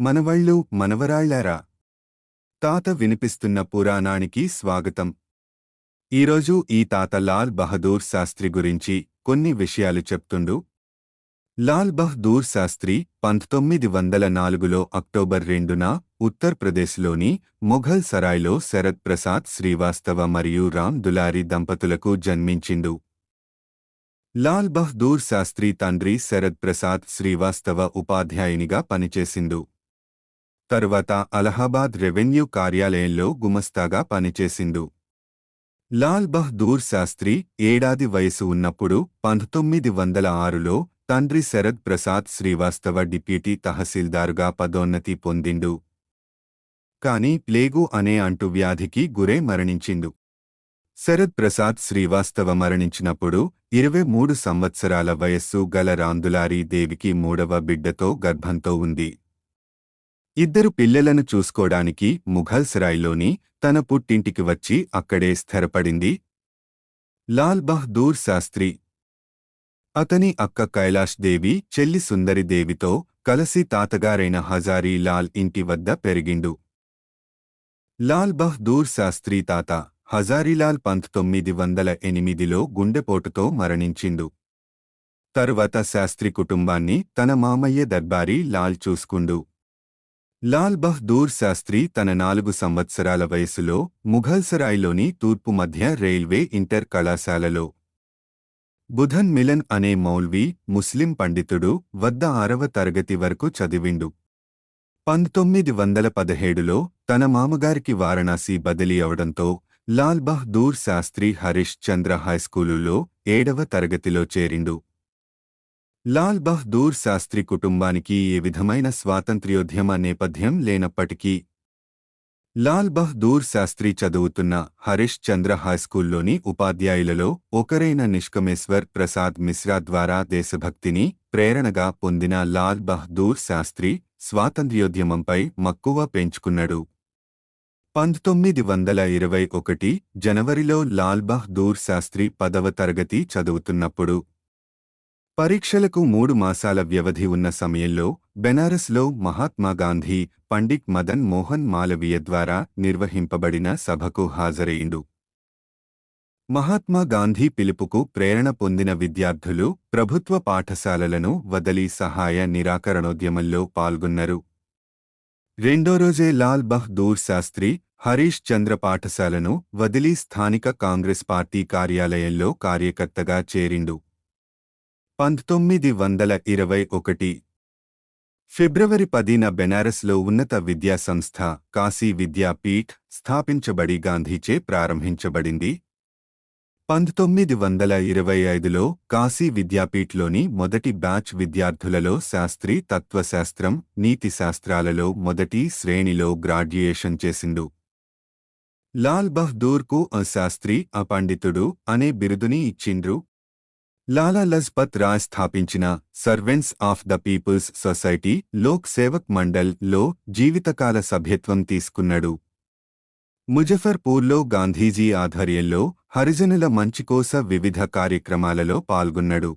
మనవళ్ళు మనవరాళ్ళారా. తాత వినిపిస్తున్న పురాణానికి స్వాగతం. ఈరోజు ఈ తాత లాల్ బహదూర్ శాస్త్రి గురించి కొన్ని విషయాలు చెప్తుండు. లాల్ బహదూర్ శాస్త్రి పంతొమ్మిది వందల నాలుగులో అక్టోబర్ రెండున ఉత్తర్ప్రదేశ్లోని మొఘల్ సరాయ్లో శరత్ ప్రసాద్ శ్రీవాస్తవ మరియు రామ్ దులారి దంపతులకు జన్మించిండు. లాల్ బహదూర్ శాస్త్రి తండ్రి శరద్ ప్రసాద్ శ్రీవాస్తవ ఉపాధ్యాయునిగా పనిచేసిండు. తరువాత అలహాబాద్ రెవెన్యూ కార్యాలయంలో గుమస్తాగా పనిచేసిండు. లాల్ బహదూర్ శాస్త్రి ఏడాది వయసు ఉన్నప్పుడు పంతొమ్మిది వందల ఆరులో తండ్రి శరద్ ప్రసాద్ శ్రీవాస్తవ డిప్యూటీ తహసీల్దారుగా పదోన్నతి పొందిండు. కాని ప్లేగు అనే అంటువ్యాధికి గురే మరణించిండు. శరద్ ప్రసాద్ శ్రీవాస్తవ మరణించినప్పుడు ఇరవై మూడు సంవత్సరాల వయస్సు గల రాందులారీ దేవికి మూడవ బిడ్డతో గర్భంతో ఉంది. ఇద్దరు పిల్లలను చూసుకోడానికి ముఘల్సరాయ్లోని తన పుట్టింటికి వచ్చి అక్కడే స్థిరపడింది. లాల్ బహదూర్ శాస్త్రి. అతని అక్క కైలాష్ దేవి చెల్లి సుందరి దేవితో కలసి తాతగారైన హజారీ లాల్ ఇంటి వద్ద పెరిగిండు. లాల్ బహదూర్ శాస్త్రి తాత హజారీలాల్ తొమ్మిది వందల ఎనిమిదిలో గుండెపోటుతో మరణించిండు. తరువాత శాస్త్రి కుటుంబాన్ని తన మామయ్య దర్బారీ లాల్ చూసుకుండు. లాల్ బహదూర్ శాస్త్రి తన నాలుగు సంవత్సరాల వయసులో ముఘల్సరాయ్లోని తూర్పు మధ్య రైల్వే ఇంటర్ కళాశాలలో. బుధన్ మిలన్ అనే మౌల్వి ముస్లిం పండితుడు వద్ద ఆరవ తరగతి వరకు చదివిండు. పంతొమ్మిది వందల పదిహేడులో తన మామగారికి వారణాసి బదిలీ అవడంతో లాల్ బహదూర్ శాస్త్రి హరీష్ చంద్ర హైస్కూలులో ఏడవ తరగతిలో చేరిండు. లాల్ బహదూర్ శాస్త్రి కుటుంబానికి ఏ విధమైన స్వాతంత్ర్యోద్యమ నేపథ్యం లేనప్పటికీ లాల్ బహదూర్ శాస్త్రి చదువుతున్న హరీష్ చంద్ర హైస్కూల్లోని ఉపాధ్యాయులలో ఒకరైన నిష్కమేశ్వర్ ప్రసాద్ మిశ్రా ద్వారా దేశభక్తిని ప్రేరణగా పొందిన లాల్ బహదూర్ శాస్త్రి స్వాతంత్ర్యోద్యమంపై మక్కువ పెంచుకున్నాడు. పంతొమ్మిది వందల ఇరవై ఒకటి జనవరిలో లాల్ బహదూర్ శాస్త్రి పదవ తరగతి చదువుతున్నప్పుడు పరీక్షలకు మూడు మాసాల వ్యవధి ఉన్న సమయంలో బెనారస్లో మహాత్మాగాంధీ పండిట్ మదన్ మోహన్ మాలవీయ ద్వారా నిర్వహింపబడిన సభకు హాజరైండు మహాత్మా గాంధీ పిలుపుకు ప్రేరణ పొందిన విద్యార్థులు ప్రభుత్వ పాఠశాలలను వదలి సహాయ నిరాకరణోద్యమంలో పాల్గొన్నారు. రెండో రోజే లాల్ బహదూర్ శాస్త్రి హరీష్ చంద్ర పాఠశాలను వదిలి స్థానిక కాంగ్రెస్ పార్టీ కార్యాలయంలో కార్యకర్తగా చేరిండు. పంతొమ్మిది వందల ఇరవై ఒకటి. ఫిబ్రవరి పదిన బెనారస్లో ఉన్నత విద్యా సంస్థ కాశీ విద్యాపీఠ్ స్థాపించబడి గాంధీచే ప్రారంభించబడింది. పంతొమ్మిది వందల ఇరవై ఐదులో కాశీ విద్యాపీఠ్లోని మొదటి బ్యాచ్ విద్యార్థులలో శాస్త్రి తత్వశాస్త్రం నీతి శాస్త్రాలలో మొదటి శ్రేణిలో గ్రాడ్యుయేషన్ చేసిండు. లాల్ బహదూర్కు అ శాస్త్రి అ పండితుడు అనే బిరుదుని ఇచ్చిండ్రు. లాలా లజ్పత్ రాయ్ స్థాపించిన servants of the people's society Lok Sevak మండల్లో జీవితకాల సభ్యత్వం తీసుకున్నాడు. ముజఫర్పూర్లో గాంధీజీ ఆధ్వర్యంలో హరిజనుల మంచికోస వివిధ కార్యక్రమాలలో పాల్గొన్నాడు.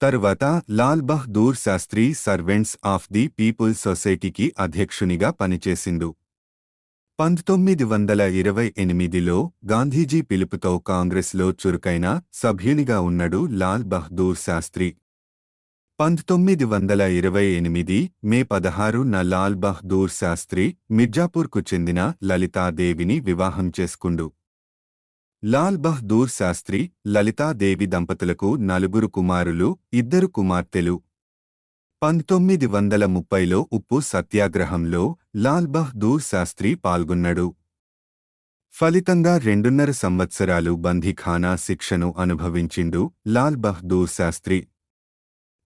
తరువాత Lal Bahadur Shastri servants of the people's సొసైటీకి అధ్యక్షునిగా పనిచేసిండు. పంతొమ్మిది వందల ఇరవై ఎనిమిదిలో గాంధీజీ పిలుపుతో కాంగ్రెస్లో చురుకైన సభ్యునిగా ఉన్నాడు లాల్ బహదూర్ శాస్త్రి. పంతొమ్మిది వందల ఇరవై ఎనిమిది మే పదహారున లాల్ బహదూర్ శాస్త్రి మిర్జాపూర్కు చెందిన లలితాదేవిని వివాహం చేసుకుండు. లాల్ బహదూర్ శాస్త్రి లలితాదేవి దంపతులకు నలుగురు కుమారులు ఇద్దరు కుమార్తెలు. పంతొమ్మిది వందల ముప్పైలో ఉప్పు సత్యాగ్రహంలో లాల్ బహదూర్ శాస్త్రి పాల్గొన్నాడు. ఫలితంగా రెండున్నర సంవత్సరాలు బందీఖానా శిక్షను అనుభవించిండు లాల్ బహదూర్ శాస్త్రి.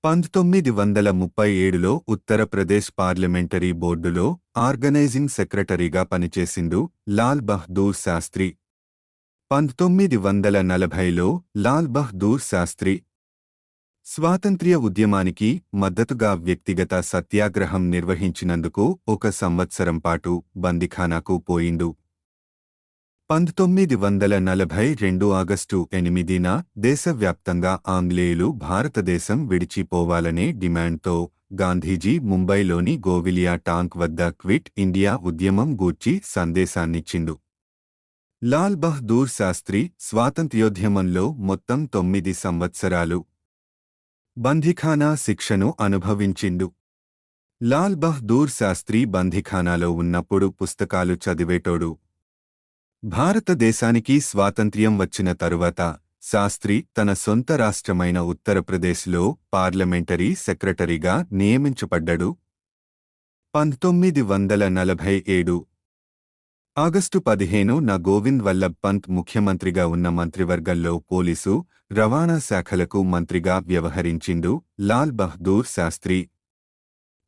పంతొమ్మిది వందల ముప్పై ఏడులో ఉత్తరప్రదేశ్ పార్లమెంటరీ బోర్డులో ఆర్గనైజింగ్ సెక్రటరీగా పనిచేసిండు లాల్ బహదూర్ శాస్త్రి. పంతొమ్మిది వందల నలభైలో లాల్ బహదూర్ శాస్త్రి స్వాతంత్ర్య ఉద్యమానికి మద్దతుగా వ్యక్తిగత సత్యాగ్రహం నిర్వహించినందుకు ఒక సంవత్సరం పాటు బందిఖానాకు పోయిండు. పంతొమ్మిది వందల నలభై రెండు ఆగస్టు ఎనిమిదిన దేశవ్యాప్తంగా ఆంగ్లేయులు భారతదేశం విడిచిపోవాలనే డిమాండ్తో గాంధీజీ ముంబైలోని గోవిలియా టాంక్ వద్ద క్విట్ ఇండియా ఉద్యమం గూర్చి సందేశాన్నిచ్చిండు. లాల్ బహదూర్ శాస్త్రి స్వాతంత్ర్యోద్యమంలో మొత్తం తొమ్మిది సంవత్సరాలు బంధిఖానా శిక్షను అనుభవించిండు. లాల్ బహదూర్ శాస్త్రి బంధిఖానాలో ఉన్నప్పుడు పుస్తకాలు చదివేటోడు. భారతదేశానికి స్వాతంత్ర్యం వచ్చిన తరువాత శాస్త్రి తన సొంత రాష్ట్రమైన ఉత్తరప్రదేశ్లో పార్లమెంటరీ సెక్రటరీగా నియమించబడ్డాడు. పంతొమ్మిది వందల నలభై ఏడు. ఆగస్టు పదిహేను న గోవింద్ వల్లభ్ పంత్ ముఖ్యమంత్రిగా ఉన్న మంత్రివర్గంలో పోలీసు రవాణా శాఖలకు మంత్రిగా వ్యవహరించిండు లాల్ బహదూర్ శాస్త్రి.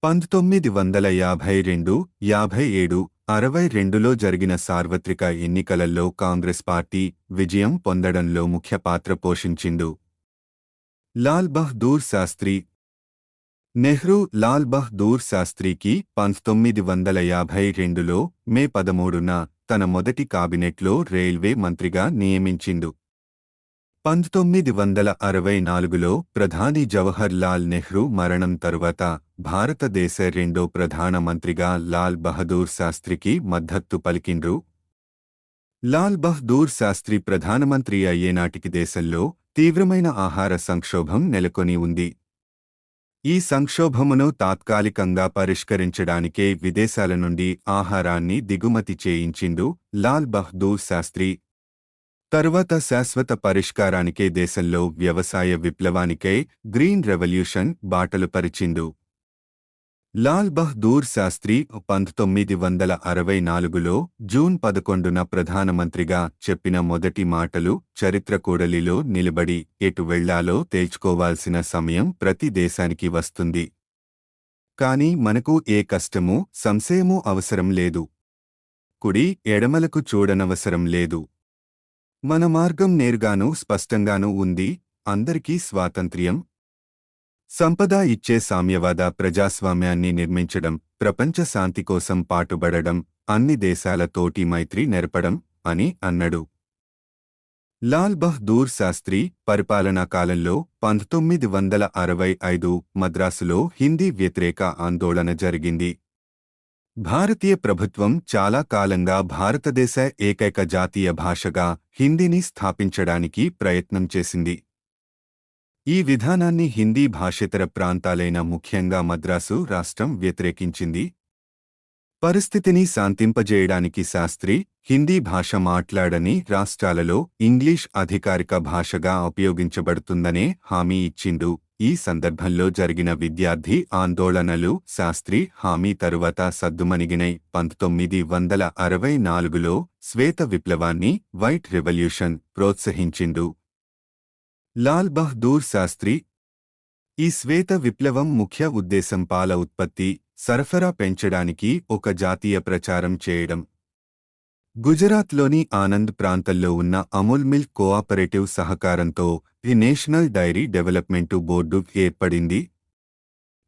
పంతొమ్మిది వందల యాభై రెండు యాభై ఏడు అరవై రెండులో జరిగిన సార్వత్రిక ఎన్నికలలో కాంగ్రెస్ పార్టీ విజయం పొందడంలో ముఖ్య పాత్ర పోషించిండు. లాల్ బహదూర్ శాస్త్రి నెహ్రూ లాల్ బహదూర్ శాస్త్రికి పంతొమ్మిది వందల యాభై రెండులో మే పదమూడున తన మొదటి కాబినెట్లో రైల్వే మంత్రిగా నియమించిండు. పంతొమ్మిది వందల అరవై నాలుగులో ప్రధాని జవహర్ లాల్ నెహ్రూ మరణం తరువాత భారతదేశ రెండో ప్రధాన మంత్రిగా లాల్ బహదూర్ శాస్త్రికి మద్దతు పలికిండ్రు. లాల్ బహదూర్ శాస్త్రి ప్రధానమంత్రి అయ్యేనాటికి దేశంలో తీవ్రమైన ఆహార సంక్షోభం నెలకొని ఉంది. ఈ సంక్షోభమును తాత్కాలికంగా పరిష్కరించడానికే విదేశాల నుండి ఆహారాన్ని దిగుమతి చేయించిండు లాల్ బహదూర్ శాస్త్రి. తరువాత శాశ్వత పరిష్కారానికే దేశంలో వ్యవసాయ విప్లవానికై గ్రీన్ రెవల్యూషన్ బాటలు పరిచిండు లాల్ బహదూర్ శాస్త్రి పంతొమ్మిది వందల అరవై నాలుగులో జూన్ పదకొండున ప్రధానమంత్రిగా చెప్పిన మొదటి మాటలు చరిత్ర కూడలిలో నిలబడి ఎటు వెళ్ళాలో తేల్చుకోవాల్సిన సమయం ప్రతి దేశానికి వస్తుంది. కాని మనకు ఏ కష్టమూ సంశయమూ అవసరం లేదు. కుడి ఎడమలకు చూడనవసరం లేదు. మన మార్గం నేరుగానూ స్పష్టంగానూ ఉంది. అందరికీ స్వాతంత్ర్యం. సంపద ఇచ్చే సామ్యవాద ప్రజాస్వామ్యాన్ని నిర్మించడం ప్రపంచ శాంతి కోసం పాటుబడడం అన్ని దేశాల తోటి మైత్రి నెరపడం అని అన్నడు. లాల్ బహదూర్ శాస్త్రి పరిపాలనా కాలంలో పంతొమ్మిది వందల అరవై ఐదు మద్రాసులో హిందీ వ్యతిరేక ఆందోళన జరిగింది. భారతీయ ప్రభుత్వం చాలా కాలంగా భారతదేశ ఏకైక జాతీయ భాషగా హిందీని స్థాపించడానికి ప్రయత్నం చేసింది. ఈ విధానాన్ని హిందీ భాషేతర ప్రాంతాలైన ముఖ్యంగా మద్రాసు రాష్ట్రం వ్యతిరేకించింది. పరిస్థితిని శాంతింపజేయడానికి శాస్త్రి హిందీ భాష మాట్లాడని రాష్ట్రాలలో ఇంగ్లీష్ అధికారిక భాషగా ఉపయోగించబడుతుందనే హామీ ఇచ్చిండు. ఈ సందర్భంలో జరిగిన విద్యార్థి ఆందోళనలు శాస్త్రి హామీ తరువాత సద్దుమణిగినై పంతొమ్మిది వందల అరవై నాలుగులో శ్వేత విప్లవాన్ని వైట్ రెవల్యూషన్ ప్రోత్సహించిండు. లాల్ బహదూర్ శాస్త్రి ఈ శ్వేత విప్లవం ముఖ్య ఉద్దేశం పాల ఉత్పత్తి సరఫరా పెంచడానికి ఒక జాతీయ ప్రచారం చేయడం. గుజరాత్లోని ఆనంద్ ప్రాంతంలో ఉన్న అమూల్ మిల్క్ కోఆపరేటివ్ సహకారంతో the national dairy development board ఏర్పడింది.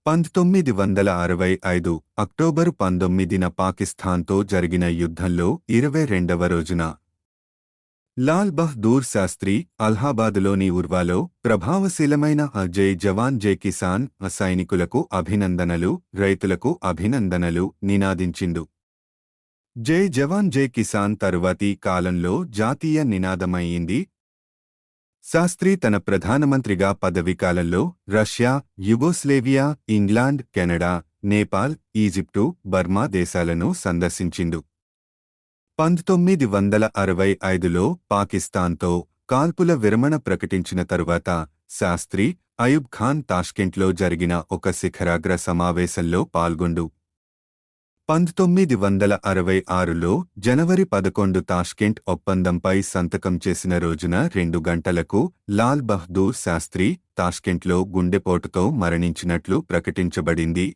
పంతొమ్మిది వందల అరవై ఐదు అక్టోబరు పంతొమ్మిదిన పాకిస్తాన్తో జరిగిన యుద్ధంలో ఇరవై రెండవ రోజున లాల్ బహదూర్ శాస్త్రి అలహాబాదులోని ఉర్వాలో ప్రభావశీలమైన జై జవాన్ జై కిసాన్ సైనికులకు అభినందనలు రైతులకు అభినందనలు నినాదించిండు. జై జవాన్ జై కిసాన్ తరువాతి కాలంలో జాతీయ నినాదమయ్యింది. శాస్త్రి తన ప్రధానమంత్రిగా పదవీకాలంలో Russia Yugoslavia England Canada Nepal Egypt Burma దేశాలను సందర్శించిండు. పంతొమ్మిది వందల అరవై ఐదులో పాకిస్తాన్తో కాల్పుల విరమణ ప్రకటించిన తరువాత శాస్త్రి అయూబ్ ఖాన్ తాష్కెంట్లో జరిగిన ఒక శిఖరాగ్ర సమావేశంలో పాల్గొండు. పంతొమ్మిది వందల అరవై ఆరులో జనవరి పదకొండు తాష్కెంట్ ఒప్పందంపై సంతకం చేసిన రోజున రెండు గంటలకు లాల్ బహదూర్ శాస్త్రి తాష్కెంట్లో గుండెపోటుతో మరణించినట్లు ప్రకటించబడింది.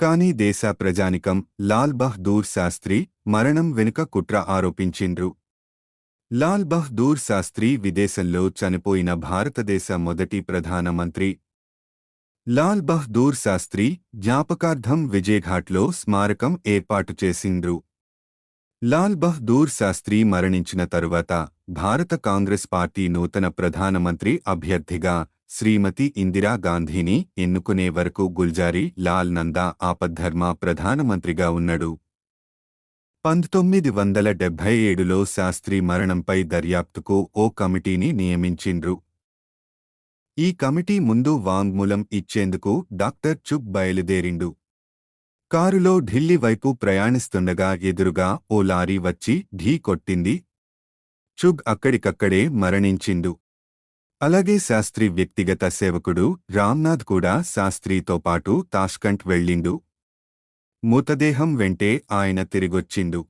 కానీ దేశ ప్రజానికం లాల్ బహదూర్ శాస్త్రి మరణం వెనుక కుట్ర ఆరోపించిండ్రు. లాల్ బహదూర్ శాస్త్రి విదేశంలో చనిపోయిన భారతదేశ మొదటి ప్రధానమంత్రి లాల్ బహదూర్ శాస్త్రి జ్ఞాపకార్థం విజయఘాట్లో స్మారకం ఏర్పాటు చేసిండ్రు. లాల్ బహదూర్ శాస్త్రి మరణించిన తరువాత భారత కాంగ్రెస్ పార్టీ నూతన ప్రధానమంత్రి అభ్యర్థిగా శ్రీమతి ఇందిరా గాంధీని ఎన్నుకునే వరకు గుల్జారీ లాల్ నందా ఆపద్ధర్మ ప్రధానమంత్రిగా ఉన్నాడు. పంతొమ్మిది వందల డెబ్భై ఏడులో శాస్త్రి మరణంపై దర్యాప్తుకు ఓ కమిటీని నియమించిండ్రు. ఈ కమిటీ ముందు వాంగ్మూలం ఇచ్చేందుకు డాక్టర్ చుగ్ బయలుదేరిండు. కారులో ఢిల్లీ వైపు ప్రయాణిస్తుండగా ఎదురుగా ఓ లారీ వచ్చి ఢీ కొట్టింది. చుగ్ అక్కడికక్కడే మరణించిండు. అలాగే శాస్త్రి వ్యక్తిగత సేవకుడు రామ్నాథ్ కూడా శాస్త్రితో పాటు తాష్కంట్ వెళ్ళిండు. మృతదేహం వెంటే ఆయన తిరిగొచ్చిండు.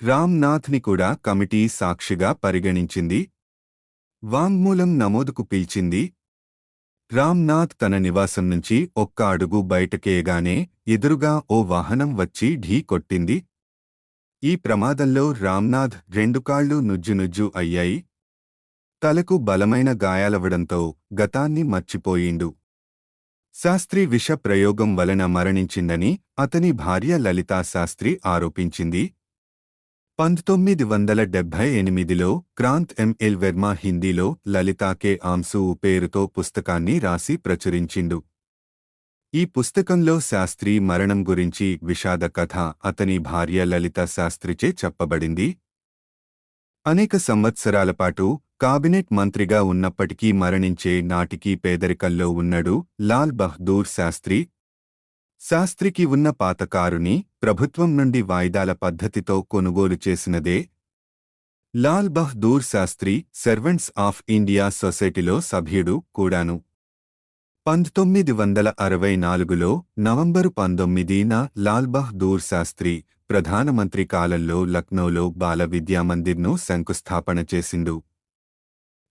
రామ్నాథ్ని కూడా కమిటీ సాక్షిగా పరిగణించింది. వాంగ్మూలం నమోదుకు పిలిచింది. రామ్నాథ్ తన నివాసం నుంచి ఒక్క అడుగు బయటకేయగానే ఎదురుగా ఓ వాహనం వచ్చి ఢీ కొట్టింది. ఈ ప్రమాదంలో రామ్నాథ్ రెండు కాళ్ళు నుజ్జునుజ్జు అయ్యాయి. తలకు బలమైన గాయాలవడంతో గతాన్ని మర్చిపోయిండు. శాస్త్రి విష ప్రయోగం వలన మరణించిందని అతని భార్య లలితా శాస్త్రి ఆరోపించింది. పంతొమ్మిది వందల డెబ్భై ఎనిమిదిలో క్రాంత్ ఎంఎల్ వెర్మ హిందీలో లలితాకే ఆంసు పేరుతో పుస్తకాన్ని రాసి ప్రచురించిండు. ఈ పుస్తకంలో శాస్త్రి మరణం గురించి విషాద కథ అతని భార్య లలిత శాస్త్రిచే చెప్పబడింది. అనేక సంవత్సరాల పాటు కాబినెట్ మంత్రిగా ఉన్నప్పటికీ మరణించే నాటికి పేదరికంలో ఉన్నాడు లాల్ బహదూర్ శాస్త్రి శాస్త్రికి ఉన్న పాత కారుని ప్రభుత్వం నుండి వాయిదాల పద్ధతితో కొనుగోలు చేసినదే Lal Bahadur Shastri servants of India సొసైటీలో సభ్యుడు కూడాను. పంతొమ్మిది వందల అరవై నాలుగులో నవంబరు పంతొమ్మిదిన లాల్ బహదూర్ శాస్త్రి ప్రధానమంత్రి కాలంలో లక్నోలో బాల విద్యామందిర్ను శంకుస్థాపన చేసిండు.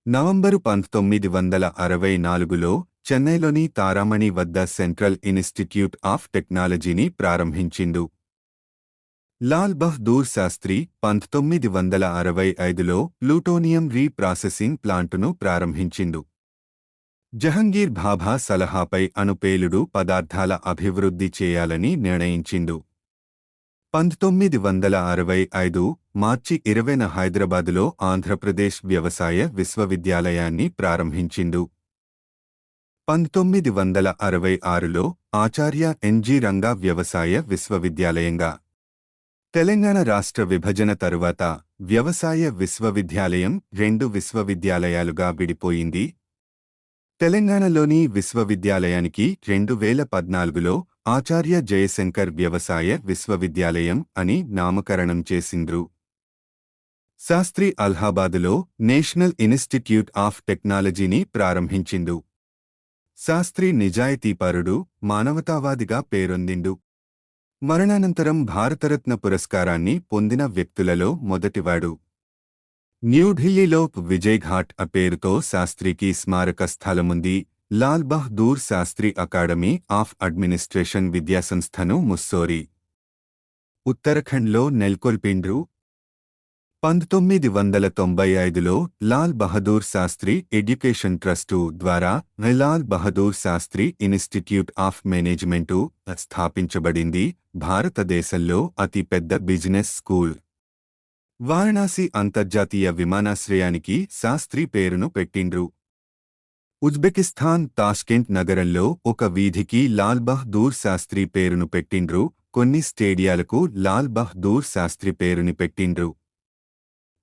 నవంబరు పంతొమ్మిది వందల అరవై నాలుగులో చెన్నైలోని తారామణి వద్ద సెంట్రల్ ఇన్స్టిట్యూట్ ఆఫ్ టెక్నాలజీని ప్రారంభించిండు. లాల్ బహదూర్ శాస్త్రి పంతొమ్మిది వందల అరవై ఐదులో ప్లూటోనియం రీప్రాసెసింగ్ ప్లాంటును ప్రారంభించిండు. జహంగీర్ భాభా సలహాపై అణుపేలుడు పదార్థాల అభివృద్ధి చేయాలని నిర్ణయించిండు. పంతొమ్మిది వందల అరవై ఐదు మార్చి ఇరవైన హైదరాబాదులో ఆంధ్రప్రదేశ్ వ్యవసాయ విశ్వవిద్యాలయాన్ని ప్రారంభించిండు. పంతొమ్మిది వందల అరవై ఆరులో ఆచార్య ఎన్జి రంగా వ్యవసాయ విశ్వవిద్యాలయంగా. తెలంగాణ రాష్ట్ర విభజన తరువాత వ్యవసాయ విశ్వవిద్యాలయం రెండు విశ్వవిద్యాలయాలుగా విడిపోయింది. తెలంగాణలోని విశ్వవిద్యాలయానికి రెండు వేల పద్నాలుగులో ఆచార్య జయశంకర్ వ్యవసాయ విశ్వవిద్యాలయం అని నామకరణం చేసిండ్రు. శాస్త్రి అల్హాబాదులో నేషనల్ ఇన్స్టిట్యూట్ ఆఫ్ టెక్నాలజీని ప్రారంభించిండు. శాస్త్రి నిజాయితీపరుడు మానవతావాదిగా పేరొందిండు. మరణానంతరం భారతరత్న పురస్కారాన్ని పొందిన వ్యక్తులలో మొదటివాడు. న్యూఢిల్లీలో విజయ్ఘాట్ ఆ పేరుతో శాస్త్రికి స్మారక స్థలముంది. Lal Bahadur Shastri academy of administration విద్యాసంస్థను Mussoorie. ఉత్తరాఖండ్లో నెల్కొల్పిండ్రు. పంతొమ్మిది వందల తొంభై ఐదులో లాల్ బహదూర్ శాస్త్రి ఎడ్యుకేషన్ ట్రస్టు ద్వారా Lal Bahadur Shastri institute of management స్థాపించబడింది భారతదేశంలో అతిపెద్ద బిజినెస్ స్కూల్. వారణాసి అంతర్జాతీయ విమానాశ్రయానికి శాస్త్రి పేరును పెట్టిండ్రు. ఉజ్బెకిస్తాన్ తాష్కెంట్ నగరంలో ఒక వీధికి లాల్ బహదూర్ శాస్త్రి పేరును పెట్టిండ్రు. కొన్ని స్టేడియాలకు లాల్ బహదూర్ శాస్త్రి పేరుని పెట్టిండ్రు.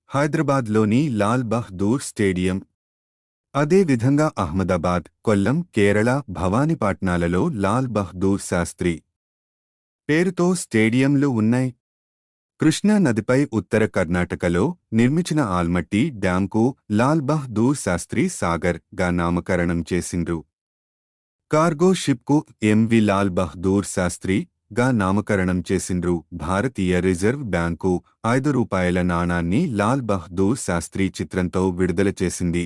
హైదరాబాద్లోని లాల్ బహదూర్ స్టేడియం. అదేవిధంగా అహ్మదాబాద్ కొల్లం కేరళ భవానీపాట్నాలలో లాల్ బహదూర్ శాస్త్రి పేరుతో స్టేడియంలు ఉన్నాయి. కృష్ణా నదిపై ఉత్తర కర్ణాటకలో నిర్మించిన ఆల్మట్టి డ్యాంకు లాల్ బహదూర్ శాస్త్రి సాగర్గా నామకరణం చేసిండ్రు. కార్గో షిప్కు ఎంవి లాల్ బహదూర్ శాస్త్రి గా నామకరణం చేసిండ్రు. భారతీయ రిజర్వ్ బ్యాంకు ఐదు రూపాయల నాణాన్ని లాల్ బహదూర్ శాస్త్రి చిత్రంతో విడుదల చేసింది.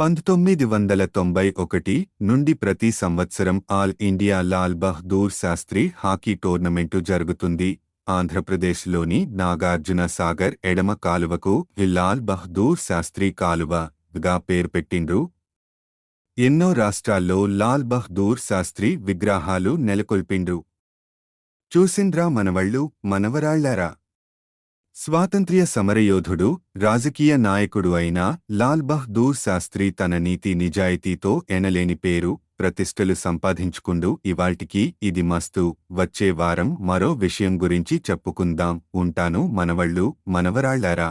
పంతొమ్మిది వందల తొంభై ఒకటి నుండి ప్రతి సంవత్సరం all India Lal Bahadur Shastri hockey tournament జరుగుతుంది. ఆంధ్రప్రదేశ్లోని నాగార్జున సాగర్ ఎడమ కాలువకు ఈ లాల్ బహదూర్ శాస్త్రి కాలువ గా పేరు పెట్టిండ్రు. ఎన్నో రాష్ట్రాల్లో లాల్ బహదూర్ శాస్త్రి విగ్రహాలు నెలకొల్పిండ్రు చూసిండ్రా మనవళ్ళు మనవరాళ్ళారా? స్వాతంత్ర్య సమరయోధుడు రాజకీయ నాయకుడు అయిన లాల్ బహదూర్ శాస్త్రి తన నీతి నిజాయితీతో ఎనలేని పేరు ప్రతిష్టలు సంపాదించుకుండు. ఇవాల్టికి ఇది మస్తు. వచ్చే వారం మరో విషయం గురించి చెప్పుకుందాం. ఉంటాను మనవళ్ళు మనవరాళ్ళారా?